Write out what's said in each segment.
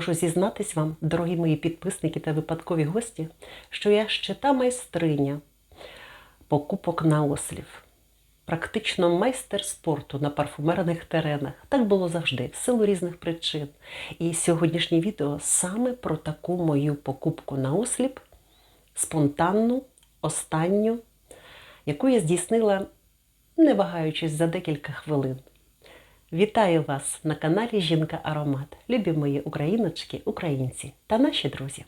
Мушу зізнатись вам, дорогі мої підписники та випадкові гості, що я ще та майстриня покупок на ослів. Практично майстер спорту на парфумерних теренах. Так було завжди, в силу різних причин. І сьогоднішнє відео саме про таку мою покупку на осліп, спонтанну, останню, яку я здійснила, не вагаючись за декілька хвилин. Вітаю вас на каналі Жінка Аромат, любі мої україночки, українці та наші друзі.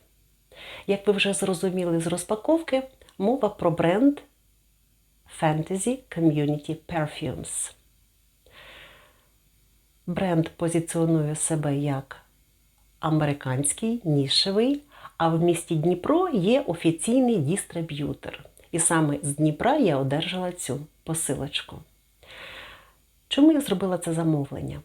Як ви вже зрозуміли з розпаковки, мова про бренд Fantasy Community Perfumes. Бренд позиціонує себе як американський, нішевий, а в місті Дніпро є офіційний дистриб'ютор. І саме з Дніпра я одержала цю посилочку. Чому я зробила це замовлення?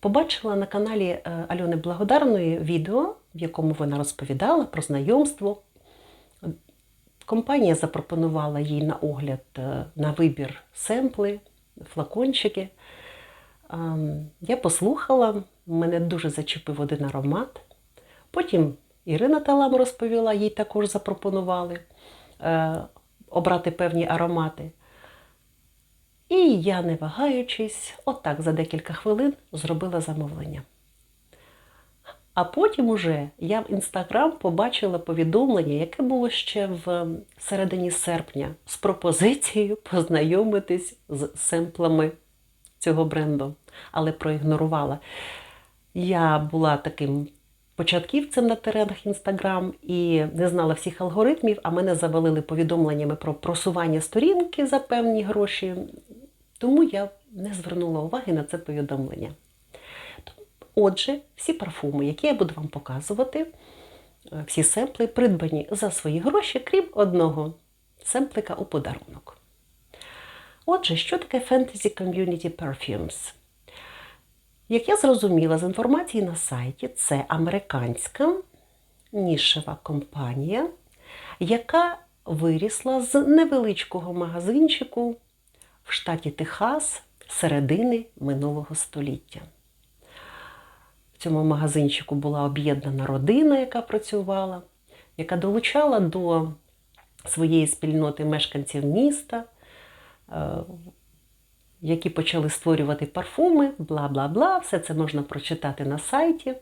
Побачила на каналі е, Альони Благодарної відео, в якому вона розповідала про знайомство. Компанія запропонувала їй на огляд е, на вибір семпли, флакончики. Ем, Я послухала, мене дуже зачепив один аромат. Потім Ірина Талам розповіла, їй також запропонували е, обрати певні аромати. І я, не вагаючись, отак за декілька хвилин зробила замовлення. А потім уже я в інстаграм побачила повідомлення, яке було ще в середині серпня, з пропозицією познайомитись з семплами цього бренду, але проігнорувала. Я була таким початківцем на теренах інстаграм і не знала всіх алгоритмів, а мене завалили повідомленнями про просування сторінки за певні гроші. Тому я не звернула уваги на це повідомлення. Отже, всі парфуми, які я буду вам показувати, е, всі семпли придбані за свої гроші, крім одного семплика у подарунок. Отже, що таке Fantasy Community Perfumes? Як я зрозуміла з інформації на сайті, це американська нішева компанія, яка вирісла з невеличкого магазинчику в штаті Техас середини минулого століття. В цьому магазинчику була об'єднана родина, яка працювала, яка долучала до своєї спільноти мешканців міста, е, які почали створювати парфуми, бла бла бла. Все це можна прочитати на сайті.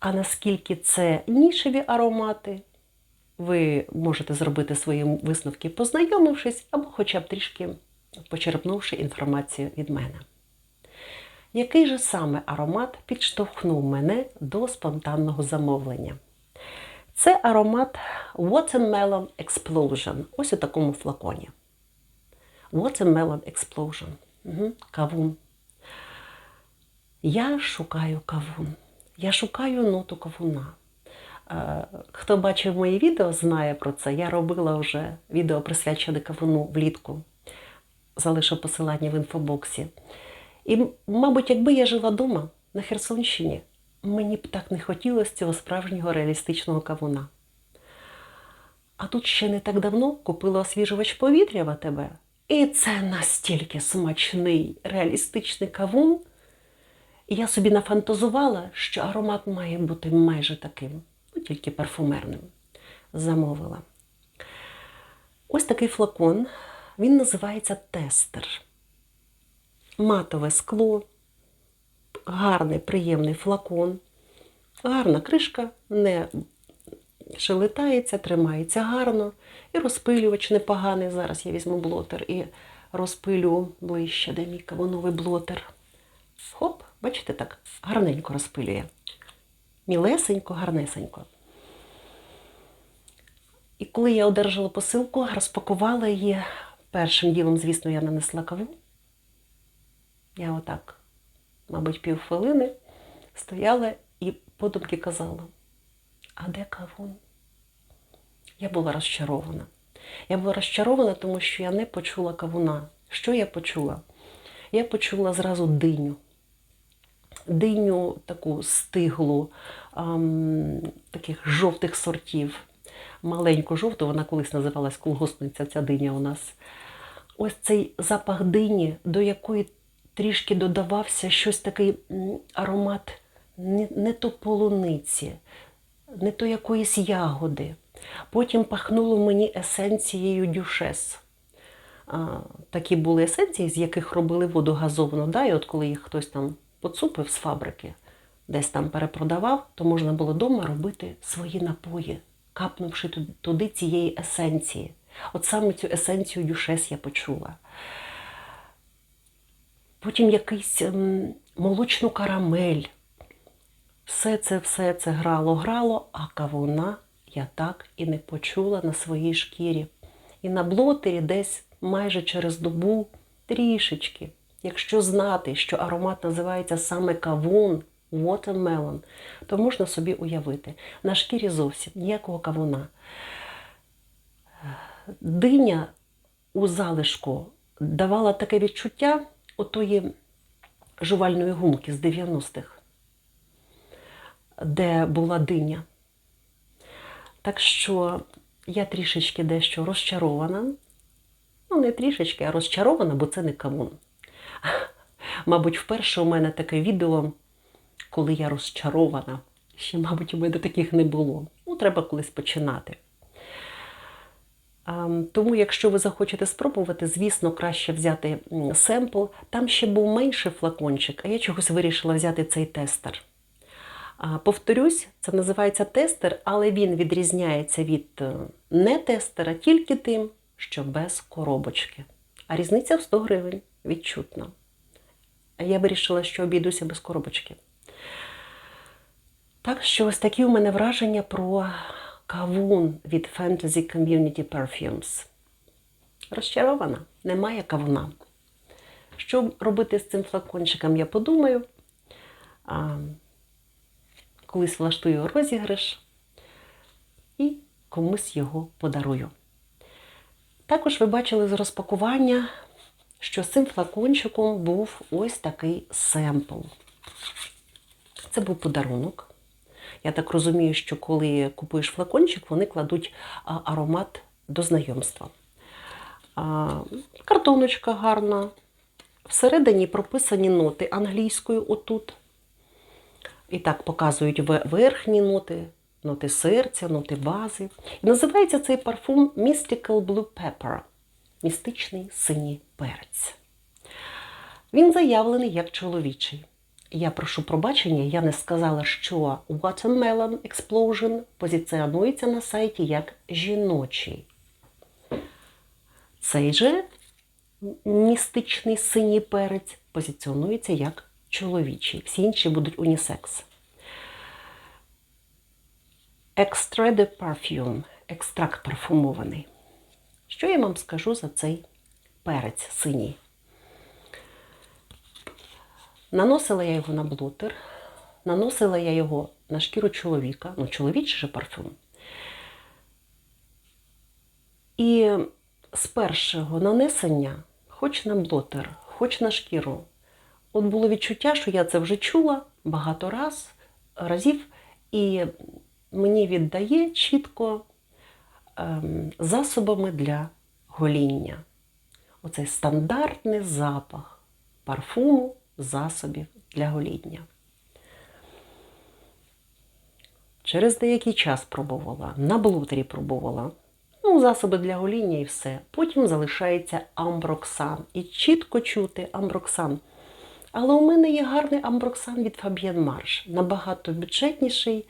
А наскільки це нішеві аромати, ви можете зробити свої висновки, познайомившись, або хоча б трішки почерпнувши інформацію від мене. Який же саме аромат підштовхнув мене до спонтанного замовлення? Це аромат Watermelon Explosion. Ось у такому флаконі. Watermelon Explosion. Угу. Кавун. Я шукаю кавун. Я шукаю ноту кавуна. Хто бачив мої відео, знає про це. Я робила вже відео присвячене кавуну влітку. Залишу посилання в інфобоксі. І, мабуть, якби я жила вдома на Херсонщині, мені б так не хотілося цього справжнього реалістичного кавуна. А тут ще не так давно купила освіжувач повітря в АТБ. І це настільки смачний, реалістичний кавун. І я собі нафантазувала, що аромат має бути майже таким, тільки парфумерним. Замовила. Ось такий флакон, він називається тестер. Матове скло, гарний, приємний флакон, гарна кришка, не шелетається, тримається гарно. І розпилювач непоганий. Зараз я візьму блотер і розпилю ближче, де мій кавуновий блотер. Хоп, бачите, так, гарненько розпилює. Мілесенько, гарнесенько. І коли я одержала посилку, розпакувала її. Першим ділом, звісно, я нанесла каву. Я отак, мабуть, півхвилини стояла і подумки казала, а де кавун? Я була розчарована. Я була розчарована, тому що я не почула кавуна. Що я почула? Я почула зразу диню. Диню таку стиглу, ем, таких жовтих сортів. Маленьку жовту, вона колись називалась колгоспниця, ця диня у нас. Ось цей запах дині, до якої трішки додавався щось такий аромат не, не то полуниці, не то якоїсь ягоди. Потім пахнуло мені есенцією дюшес. А, такі були есенції, з яких робили воду газовану. Да? І от коли їх хтось там поцупив з фабрики, десь там перепродавав, то можна було вдома робити свої напої, капнувши туди цієї есенції. От саме цю есенцію дюшес я почула. Потім якийсь ем, молочну карамель. Все це, все це грало, грало, а кавуна я так і не почула на своїй шкірі. І на блотері десь майже через добу трішечки. Якщо знати, що аромат називається саме кавун, watermelon, то можна собі уявити, на шкірі зовсім ніякого кавуна. Диня у залишку давала таке відчуття отої жувальної гумки з 90-х де була диня. Так що я трішечки дещо розчарована. Ну, не трішечки, а розчарована, бо це не кавун. Мабуть, вперше у мене таке відео, коли я розчарована. Ще, мабуть, у мене таких не було. Ну, треба колись починати. Тому, якщо ви захочете спробувати, звісно, краще взяти семпл. Там ще був менший флакончик, а я чогось вирішила взяти цей тестер. Повторюсь, це називається тестер, але він відрізняється від е, не тестера тільки тим, що без коробочки. А різниця в 100 гривень відчутна. Я вирішила, що обійдуся без коробочки. Так що ось такі у мене враження про кавун від Fantasy Community Perfumes. Розчарована, немає кавуна. Що робити з цим флакончиком, я подумаю. А, колись влаштую розіграш і комусь його подарую. Також ви бачили з розпакування, що з цим флакончиком був ось такий семпл. Це був подарунок. Я так розумію, що коли купуєш флакончик, вони кладуть аромат до знайомства. Картоночка гарна. Всередині прописані ноти англійською отут. І так показують верхні ноти, ноти серця, ноти бази. І називається цей парфум Mystical Blue Pepper містичний синій перець. Він заявлений як чоловічий. Я прошу пробачення, я не сказала, що Watermelon Explosion позиціонується на сайті як жіночий. Цей же містичний синій перець позиціонується як чоловічий. Всі інші будуть унісекс. Extrait de parfum, екстракт парфумований. Що я вам скажу за цей перець синій? Наносила я його на блотер, наносила я його на шкіру чоловіка, ну, чоловічий же парфюм. І з першого нанесення, хоч на блотер, хоч на шкіру, от було відчуття, що я це вже чула багато раз, разів, і мені віддає чітко ем, засобами для гоління. Оцей стандартний запах парфуму засобів для гоління. Через деякий час пробувала, на блутері пробувала. Ну, засоби для гоління і все. Потім залишається амброксан. І чітко чути амброксан. Але у мене є гарний амброксан від Fabienne Marsh. Набагато бюджетніший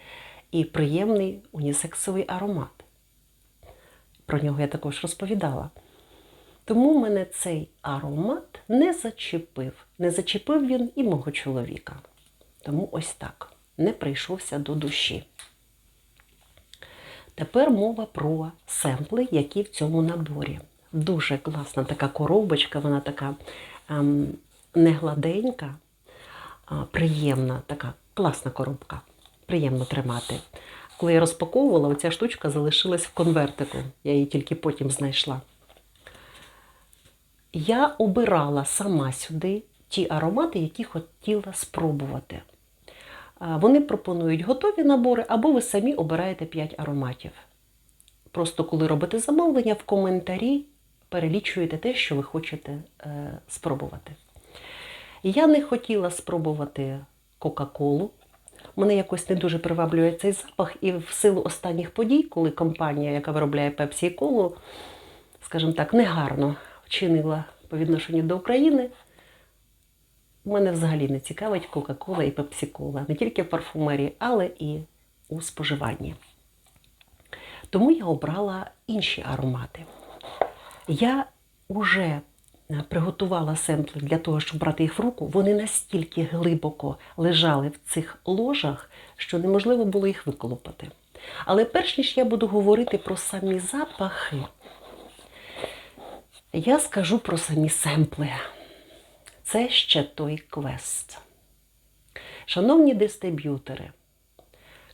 і приємний унісексовий аромат. Про нього я також розповідала. Тому мене цей аромат не зачепив. Не зачепив він і мого чоловіка. Тому ось так. Не прийшовся до душі. Тепер мова про семпли, які в цьому наборі. Дуже класна така коробочка, вона така ем, не гладенька, а приємна, така класна коробка. Приємно тримати. Коли я розпаковувала, оця штучка залишилась в конвертику. Я її тільки потім знайшла. Я обирала сама сюди ті аромати, які хотіла спробувати. Вони пропонують готові набори, або ви самі обираєте 5 ароматів. Просто коли робите замовлення, в коментарі перелічуєте те, що ви хочете е, спробувати. Я не хотіла спробувати Кока-Колу, мене якось не дуже приваблює цей запах, і в силу останніх подій, коли компанія, яка виробляє Пепсі і колу, скажімо так, негарно вчинила по відношенню до України, мене взагалі не цікавить Кока-Кола і Пепсі-Кола, не тільки в парфумерії, але і у споживанні. Тому я обрала інші аромати. Я вже приготувала семпли для того, щоб брати їх в руку. Вони настільки глибоко лежали в цих ложах, що неможливо було їх виколопати. Але перш ніж я буду говорити про самі запахи, я скажу про самі семпли. Це ще той квест. Шановні дистриб'ютори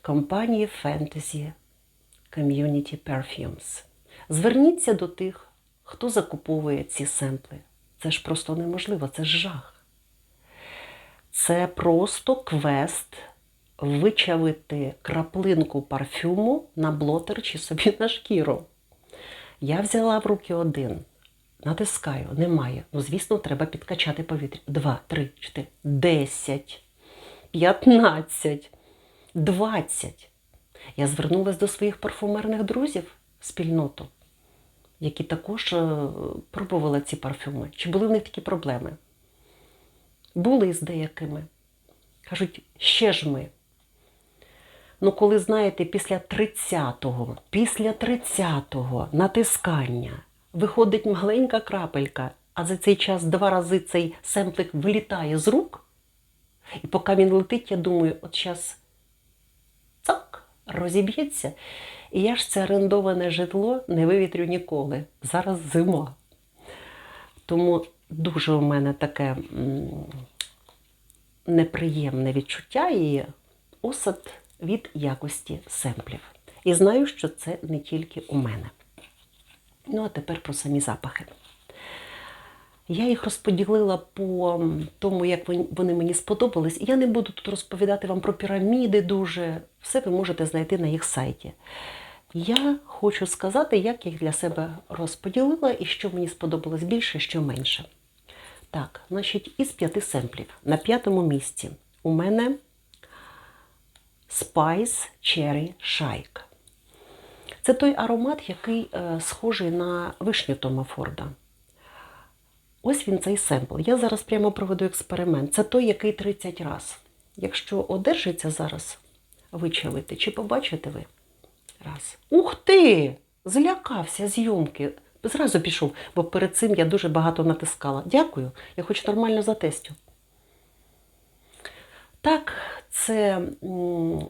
компанії Fantasy Community Perfumes, зверніться до тих, хто закуповує ці семпли. Це ж просто неможливо, це ж жах. Це просто квест вичавити краплинку парфюму на блотер чи собі на шкіру. Я взяла в руки один, натискаю, немає. Ну, звісно, треба підкачати повітря. Два, три, чотири, десять, п'ятнадцять, двадцять. Я звернулася до своїх парфумерних друзів в спільноту, які також е, пробували ці парфюми. Чи були в них такі проблеми? Були з деякими. Кажуть, ще ж ми. Ну, коли, знаєте, після 30-го, після 30-го натискання виходить маленька крапелька, а за цей час два рази цей семплик вилітає з рук, і поки він летить, я думаю, от зараз цак, розіб'ється. І я ж це орендоване житло не вивітрю ніколи. Зараз зима. Тому дуже у мене таке неприємне відчуття і осад від якості семплів. І знаю, що це не тільки у мене. Ну, а тепер про самі запахи. Я їх розподілила по тому, як вони мені сподобались. Я не буду тут розповідати вам про піраміди дуже. Все ви можете знайти на їх сайті. Я хочу сказати, як я їх для себе розподілила і що мені сподобалось більше, що менше. Так, значить, із п'яти семплів на п'ятому місці у мене Spice Cherry Shike. Це той аромат, який е, схожий на вишню Тома Форда. Ось він цей семпл. Я зараз прямо проведу експеримент. Це той, який 30 раз. Якщо одержиться зараз вичавити, чи побачите ви? Раз. Ух ти! Злякався зйомки. Зразу пішов, бо перед цим я дуже багато натискала. Дякую, я хоч нормально затестю. Так, це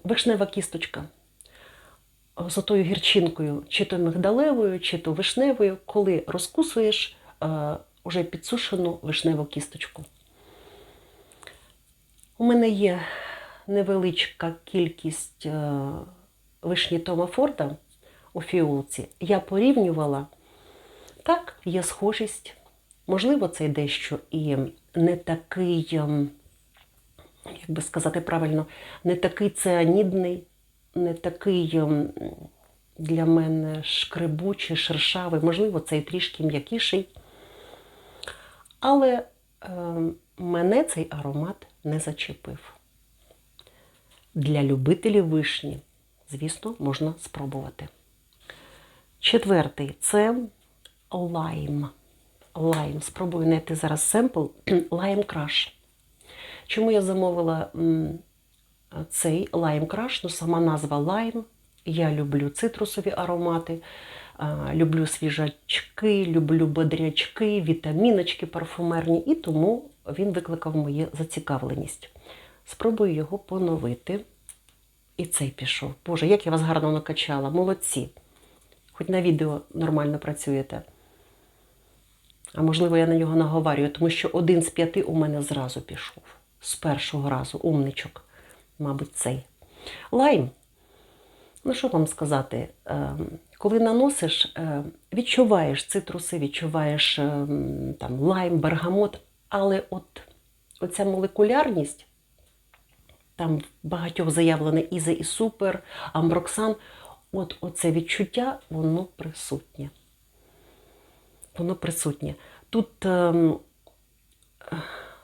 вишнева кісточка з гірчинкою, чи то мигдалевою, чи то вишневою, коли розкусуєш е, уже підсушену вишневу кісточку. У мене є невеличка кількість е, вишні Тома Форда у фіолці. Я порівнювала. Так, є схожість. Можливо, це дещо і не такий, ем, як би сказати правильно, не такий цианідний, не такий ем, для мене шкребучий, шершавий, можливо, цей трішки м'якіший. Але е, мене цей аромат не зачепив. Для любителів вишні, звісно, можна спробувати. Четвертий це лайм. Лайм. Спробую знайти зараз семпл Lime Crush. Чому я замовила цей Lime Crush? Ну, сама назва лайм. Я люблю цитрусові аромати, люблю свіжачки, люблю бодрячки, вітаміночки парфумерні, і тому він викликав мою зацікавленість. Спробую його поновити. І цей пішов. Боже, як я вас гарно накачала. Молодці. Хоч на відео нормально працюєте. А можливо, я на нього наговарюю, тому що один з п'яти у мене зразу пішов. З першого разу, умничок, мабуть, цей. Лайм. Ну, що вам сказати? Е, Коли наносиш, е, відчуваєш цитруси, відчуваєш е, там, лайм, бергамот, але от оця молекулярність, там багатьох заявлено Ізе і Супер, Амброксан, от оце відчуття, воно присутнє. Воно присутнє. Тут ем,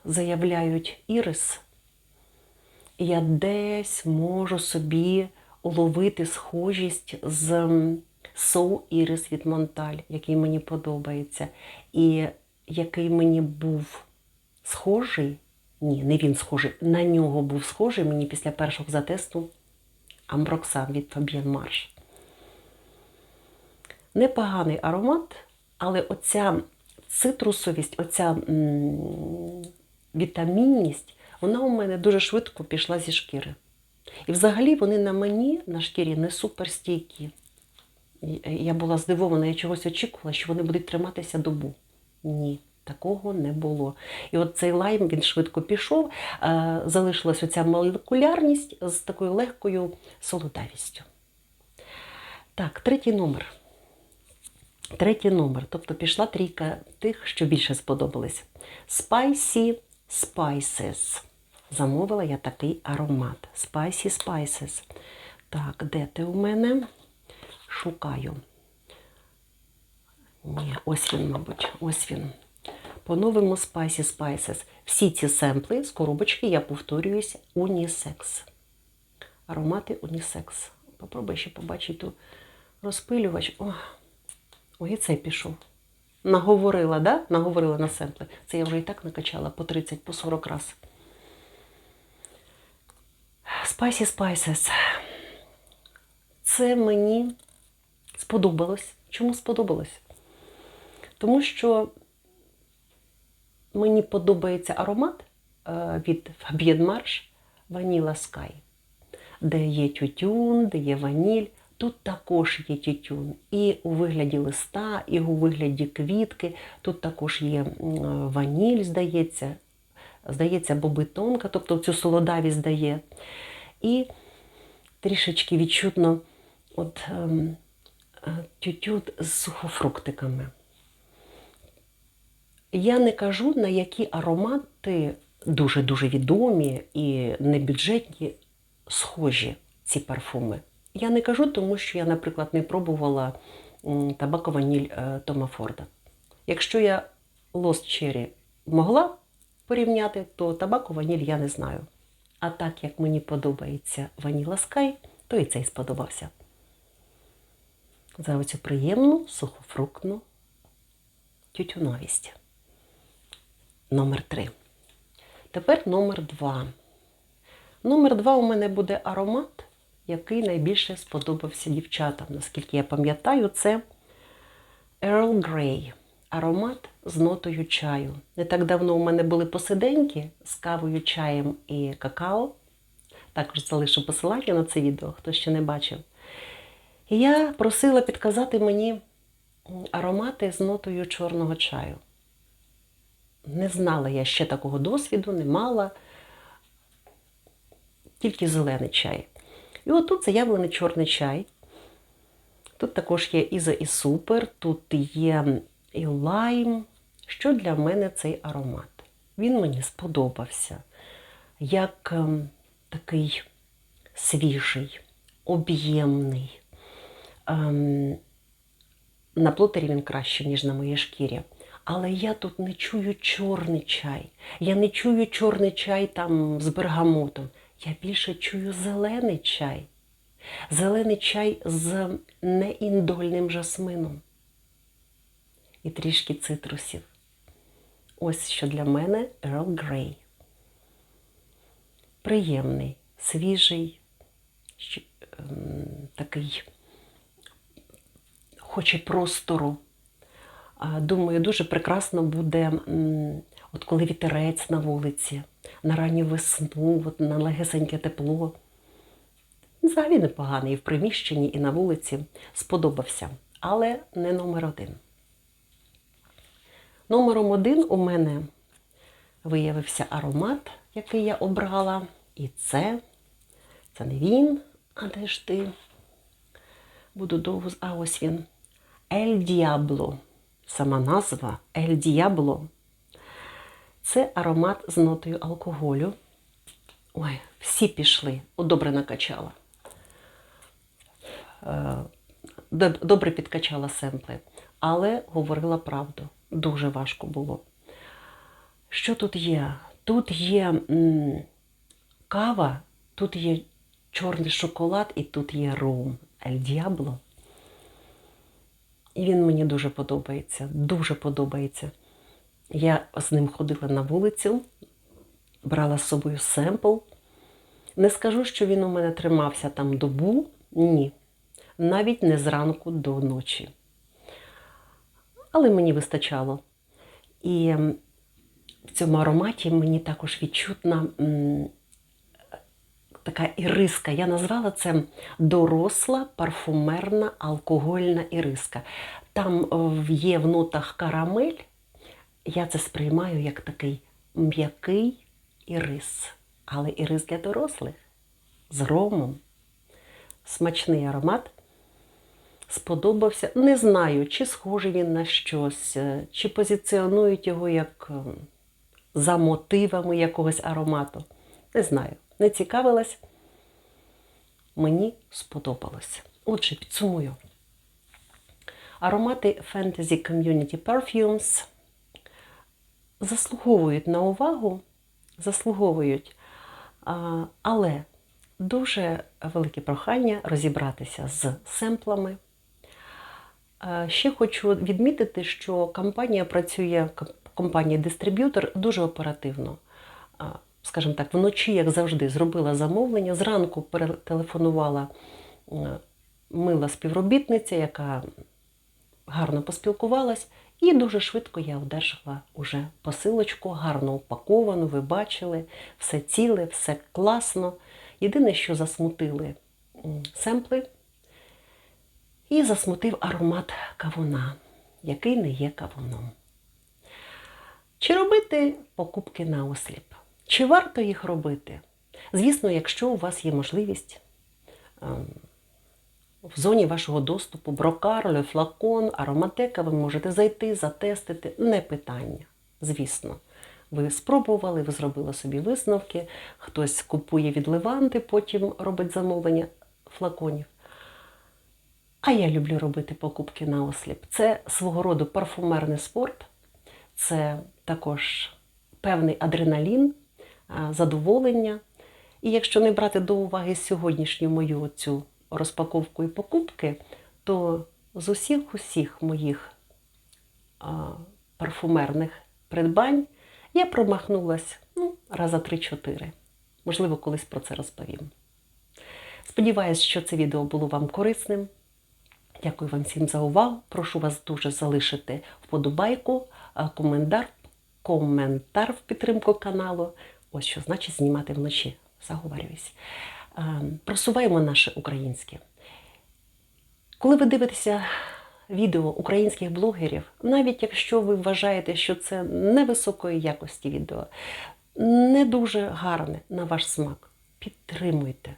заявляють ірис, я десь можу собі уловити схожість з Соу Ірис від Монталь, який мені подобається, і який мені був схожий. Ні, не він схожий. На нього був схожий мені після першого затесту Амброксан від Fabienne Марш. Непоганий аромат, але оця цитрусовість, оця м, вітамінність, вона у мене дуже швидко пішла зі шкіри. І взагалі вони на мені, на шкірі, не суперстійкі. Я була здивована, я чогось очікувала, що вони будуть триматися добу. Ні, такого не було. І от цей лайм він швидко пішов, е, залишилась оця молекулярність з такою легкою солодавістю. Так, третій номер. Третій номер, тобто пішла трійка тих, що більше сподобались. Spicy Spices. Замовила я такий аромат. Spicy Spices. Так, де ти у мене? Шукаю. Ні, ось він, мабуть, ось він. По-новому Spicy Spices. Всі ці семпли з коробочки, я повторююсь, унісекс. Аромати унісекс. Попробуй ще побачити розпилювач. О, ой, і цей пішов. Наговорила, да? Наговорила на семпли. Це я вже і так накачала по 30, по 40 раз. Spicy Spices. Це мені сподобалось. Чому сподобалось? Тому що мені подобається аромат е, від Fabienne March Vanilla Sky, де є тютюн, де є ваніль. Тут також є тютюн. І у вигляді листа, і у вигляді квітки. Тут також є ваніль, здається, здається, боби тонка, тобто цю солодавість дає. І трішечки відчутно от, ем, е, тютюн з сухофруктиками. Я не кажу, на які аромати дуже-дуже відомі і небюджетні схожі ці парфуми. Я не кажу, тому що я, наприклад, не пробувала м, табако-ваніль е, Тома Форда. Якщо я Lost Cherry могла порівняти, то табако-ваніль я не знаю. А так як мені подобається Ваніла Sky, то і цей сподобався. За оцю приємну сухофруктну тютюновість. Номер 3. Тепер номер 2. Номер 2 у мене буде аромат, який найбільше сподобався дівчатам. Наскільки я пам'ятаю, це Earl Grey. Аромат з нотою чаю. Не так давно у мене були посиденьки з кавою, чаєм і какао. Також залишу посилання на це відео, хто ще не бачив. І я просила підказати мені аромати з нотою чорного чаю. Не знала я ще такого досвіду, не мала, тільки зелений чай. І отут заявлений чорний чай. Тут також є Іза і Супер, тут є і лайм. Що для мене цей аромат? Він мені сподобався. Як ем, такий свіжий, об'ємний. Ем, на плотері він краще, ніж на моїй шкірі. Але я тут не чую чорний чай. Я не чую чорний чай там з бергамотом. Я більше чую зелений чай. Зелений чай з неіндольним жасмином. І трішки цитрусів. Ось що для мене Earl Grey. Приємний, свіжий, ем, такий, хоче простору. Думаю, дуже прекрасно буде, от коли вітерець на вулиці, на ранню весну, от на легесеньке тепло. Взагалі непоганий і в приміщенні, і на вулиці. Сподобався, але не номер один. Номером один у мене виявився аромат, який я обрала. І це, це не він, а де ж ти? Буду довго. А ось він. Ель Діабло. Сама назва Ель Діабло. Це аромат з нотою алкоголю. Ой, всі пішли. Добре накачала. Е, Добре підкачала семпли, але говорила правду. Дуже важко було. Що тут є? Тут є м, кава тут є чорний шоколад і тут є ром Ель Діабло. І він мені дуже подобається, дуже подобається. Я з ним ходила на вулицю, брала з собою семпл. Не скажу, що він у мене тримався там добу, ні. Навіть не зранку до ночі. Але мені вистачало. І в цьому ароматі мені також відчутна така іриска. Я назвала це доросла парфумерна алкогольна іриска. Там е, є в нотах карамель. Я це сприймаю як такий м'який ірис. Але ірис для дорослих з ромом. Смачний аромат. Сподобався. Не знаю, чи схожий він на щось, е, чи позиціонують його як е, за мотивами якогось аромату. Не знаю, не цікавилась. Мені сподобалося. Отже, підсумую. Аромати Fantasy Community Perfumes заслуговують на увагу, заслуговують, але дуже велике прохання розібратися з семплами. Ще хочу відмітити, що компанія працює, компанія-дистриб'ютор дуже оперативно. Скажімо так, вночі, як завжди, зробила замовлення. Зранку перетелефонувала мила співробітниця, яка гарно поспілкувалась, і дуже швидко я одержала уже посилочку, гарно упаковану, ви бачили, все ціле, все класно. Єдине, що засмутили семпли, і засмутив аромат кавуна, який не є кавуном. Чи робити покупки на осліп? Чи варто їх робити? Звісно, якщо у вас є можливість ем, в зоні вашого доступу брокар, ле флакон, ароматека, ви можете зайти, затестити. Не питання, звісно. Ви спробували, ви зробили собі висновки, хтось купує від Леванти, потім робить замовлення флаконів. А я люблю робити покупки на осліп. Це свого роду парфумерний спорт, це також певний адреналін, задоволення. І якщо не брати до уваги сьогоднішню мою цю розпаковку і покупки, то з усіх усіх моїх а, парфумерних придбань я промахнулась ну, раза 3-4. Можливо, колись про це розповім. Сподіваюсь, що це відео було вам корисним. Дякую вам всім за увагу. Прошу вас дуже залишити вподобайку, коментар, коментар в підтримку каналу. Ось що значить знімати вночі. Заговорююсь. Просуваємо наше українське. Коли ви дивитеся відео українських блогерів, навіть якщо ви вважаєте, що це невисокої якості відео, не дуже гарне на ваш смак, підтримуйте.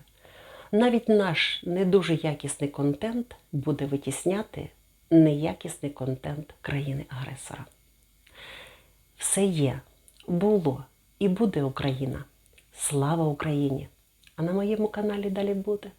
Навіть наш не дуже якісний контент буде витісняти неякісний контент країни-агресора. Все є, було і буде Україна. Слава Україні! А на моєму каналі далі буде.